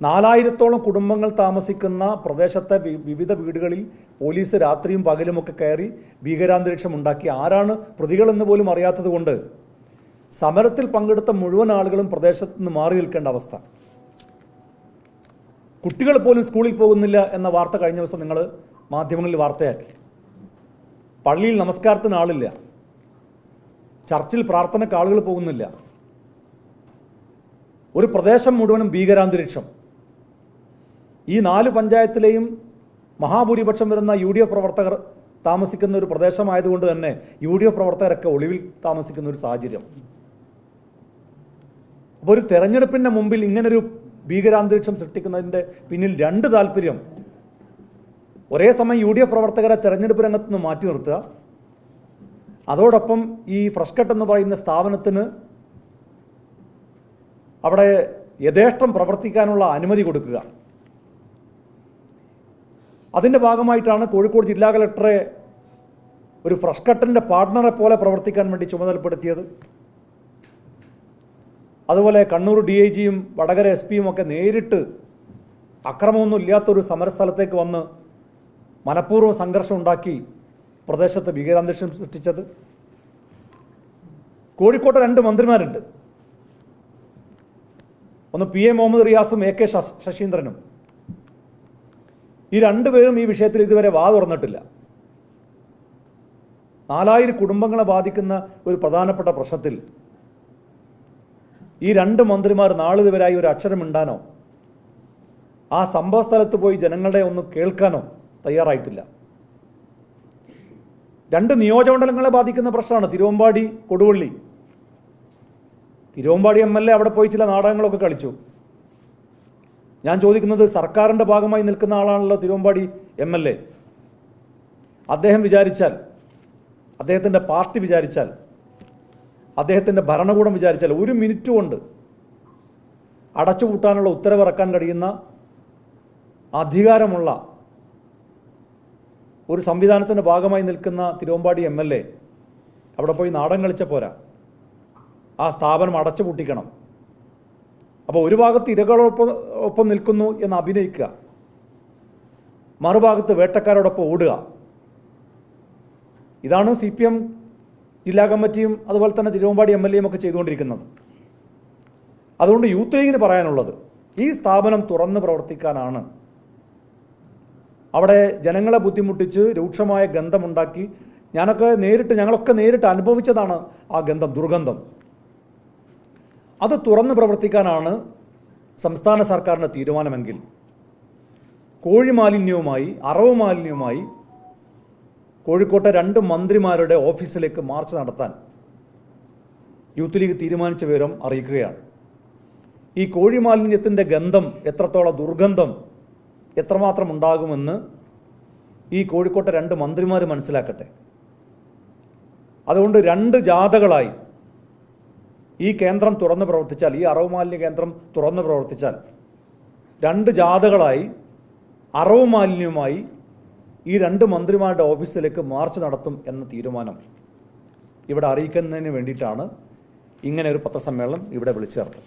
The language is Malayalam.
നാലായിരത്തോളം കുടുംബങ്ങൾ താമസിക്കുന്ന പ്രദേശത്തെ വിവിധ വീടുകളിൽ പോലീസ് രാത്രിയും പകലുമൊക്കെ കയറി ഭീകരാന്തരീക്ഷം ഉണ്ടാക്കി. ആരാണ് പ്രതികളെന്ന് പോലും അറിയാത്തതുകൊണ്ട് സമരത്തിൽ പങ്കെടുത്ത മുഴുവൻ ആളുകളും പ്രദേശത്ത് നിന്ന് മാറി നിൽക്കേണ്ട അവസ്ഥ. കുട്ടികൾ പോലും സ്കൂളിൽ പോകുന്നില്ല എന്ന വാർത്ത കഴിഞ്ഞ ദിവസം നിങ്ങൾ മാധ്യമങ്ങളിൽ വാർത്തയാക്കി. പള്ളിയിൽ നമസ്കാരത്തിന് ആളില്ല. ചർച്ചിൽ പ്രാർത്ഥനയ്ക്ക് ആളുകൾ പോകുന്നില്ല. ഒരു പ്രദേശം മുഴുവനും ഭീകരാന്തരീക്ഷം. ഈ നാല് പഞ്ചായത്തിലെയും മഹാഭൂരിപക്ഷം വരുന്ന യു ഡി എഫ് പ്രവർത്തകർ താമസിക്കുന്ന ഒരു പ്രദേശമായതുകൊണ്ട് തന്നെ യു ഡി എഫ് പ്രവർത്തകരൊക്കെ ഒളിവിൽ താമസിക്കുന്ന ഒരു സാഹചര്യം. അപ്പോൾ ഒരു തെരഞ്ഞെടുപ്പിന്റെ മുമ്പിൽ ഇങ്ങനൊരു ഭീകരാന്തരീക്ഷം സൃഷ്ടിക്കുന്നതിന്റെ പിന്നിൽ രണ്ട് താല്പര്യം. ഒരേ സമയം യു ഡി എഫ് പ്രവർത്തകരെ തെരഞ്ഞെടുപ്പ് രംഗത്ത് നിന്ന് മാറ്റി നിർത്തുക. അതോടൊപ്പം ഈ ഫ്രഷ്കട്ട് എന്ന് പറയുന്ന സ്ഥാപനത്തിന് അവിടെ യഥേഷ്ടം പ്രവർത്തിക്കാനുള്ള അനുമതി കൊടുക്കുക. അതിന്റെ ഭാഗമായിട്ടാണ് കോഴിക്കോട് ജില്ലാ കളക്ടറെ ഒരു ഫ്രഷ് കട്ടിന്റെ പാർട്ട്ണറെ പോലെ പ്രവർത്തിക്കാൻ വേണ്ടി ചുമതലപ്പെടുത്തിയത്. അതുപോലെ കണ്ണൂർ ഡി ഐ ജിയും വടകര എസ് പിയും ഒക്കെ നേരിട്ട് അക്രമമൊന്നും ഇല്ലാത്തൊരു സമരസ്ഥലത്തേക്ക് വന്ന് മനഃപൂർവം സംഘർഷം ഉണ്ടാക്കി പ്രദേശത്ത് ഭീകരാന്തരീക്ഷം സൃഷ്ടിച്ചത്. കോഴിക്കോട്ട് രണ്ട് മന്ത്രിമാരുണ്ട്. ഒന്ന് പി എ മുഹമ്മദ് റിയാസും എ കെ ശശ- ശശീന്ദ്രനും. ഈ രണ്ടുപേരും ഈ വിഷയത്തിൽ ഇതുവരെ വാ തുറന്നിട്ടില്ല. നാലായിരം കുടുംബങ്ങളെ ബാധിക്കുന്ന ഒരു പ്രധാനപ്പെട്ട പ്രശ്നത്തിൽ ഈ രണ്ട് മന്ത്രിമാർ നാളിതുവരായി ഒരു അക്ഷരം ഉണ്ടാനോ ആ സംഭവ സ്ഥലത്ത് പോയി ജനങ്ങളെ ഒന്ന് കേൾക്കാനോ തയ്യാറായിട്ടില്ല. രണ്ട് നിയോജകമണ്ഡലങ്ങളെ ബാധിക്കുന്ന പ്രശ്നമാണ്. Thiruvambady Koduvally. Thiruvambady M L A അവിടെ പോയി ചില നാടകങ്ങളൊക്കെ കളിച്ചു. ഞാൻ ചോദിക്കുന്നത് സർക്കാരിന്റെ ഭാഗമായി നിൽക്കുന്ന ആളാണല്ലോ തിരുവമ്പാടി എം എൽ എ. അദ്ദേഹം വിചാരിച്ചാൽ അദ്ദേഹത്തിന്റെ പാർട്ടി വിചാരിച്ചാൽ അദ്ദേഹത്തിന്റെ ഭരണകൂടം വിചാരിച്ചാൽ ഒരു മിനിറ്റ് കൊണ്ട് അടച്ചുപൂട്ടാനുള്ള ഉത്തരവിറക്കാൻ കഴിയുന്ന അധികാരമുള്ള ഒരു സംവിധാനത്തിന്റെ ഭാഗമായി നിൽക്കുന്ന തിരുവമ്പാടി എം എൽ എ അവിടെ പോയി നാടൻ കളിച്ച പോരാ. ആ സ്ഥാപനം അടച്ചു പൂട്ടിക്കണം അപ്പോൾ ഒരു ഭാഗത്ത് ഇരകളൊപ്പം ഒപ്പം നിൽക്കുന്നു എന്ന് അഭിനയിക്കുക. മറുഭാഗത്ത് വേട്ടക്കാരോടൊപ്പം ഓടുക. ഇതാണ് സി പി എം ജില്ലാ കമ്മിറ്റിയും അതുപോലെ തന്നെ തിരുവമ്പാടി എം എൽ എയും ഒക്കെ ചെയ്തുകൊണ്ടിരിക്കുന്നത്. അതുകൊണ്ട് യൂത്ത് ലീഗിന് പറയാനുള്ളത് ഈ സ്ഥാപനം തുറന്ന് പ്രവർത്തിക്കാനാണ്. അവിടെ ജനങ്ങളെ ബുദ്ധിമുട്ടിച്ച് രൂക്ഷമായ ഗന്ധമുണ്ടാക്കി ഞാനൊക്കെ നേരിട്ട് ഞങ്ങളൊക്കെ നേരിട്ട് അനുഭവിച്ചതാണ് ആ ഗന്ധം ദുർഗന്ധം. അത് തുറന്ന് പ്രവർത്തിക്കാനാണ് സംസ്ഥാന സർക്കാരിന്റെ തീരുമാനമെങ്കിൽ കോഴി മാലിന്യവുമായി അറവ് മാലിന്യവുമായി കോഴിക്കോട്ടെ രണ്ട് മന്ത്രിമാരുടെ ഓഫീസിലേക്ക് മാർച്ച് നടത്താൻ യൂത്ത് ലീഗ് തീരുമാനിച്ച വിവരം അറിയിക്കുകയാണ്. ഈ കോഴി മാലിന്യത്തിന്റെ ഗന്ധം എത്രത്തോളം ദുർഗന്ധം എത്രമാത്രം ഉണ്ടാകുമെന്ന് ഈ കോഴിക്കോട്ടെ രണ്ട് മന്ത്രിമാർ മനസ്സിലാക്കട്ടെ. അതുകൊണ്ട് രണ്ട് ജാഥകളായി ഈ കേന്ദ്രം തുറന്ന് പ്രവർത്തിച്ചാൽ ഈ അറവ് മാലിന്യ കേന്ദ്രം തുറന്ന് പ്രവർത്തിച്ചാൽ രണ്ട് ജാഥകളായി അറവ് മാലിന്യവുമായി ഈ രണ്ട് മന്ത്രിമാരുടെ ഓഫീസിലേക്ക് മാർച്ച് നടത്തും എന്ന തീരുമാനം ഇവിടെ അറിയിക്കുന്നതിന് വേണ്ടിയിട്ടാണ് ഇങ്ങനെ ഒരു പത്രസമ്മേളനം ഇവിടെ വിളിച്ചു ചേർത്തത്.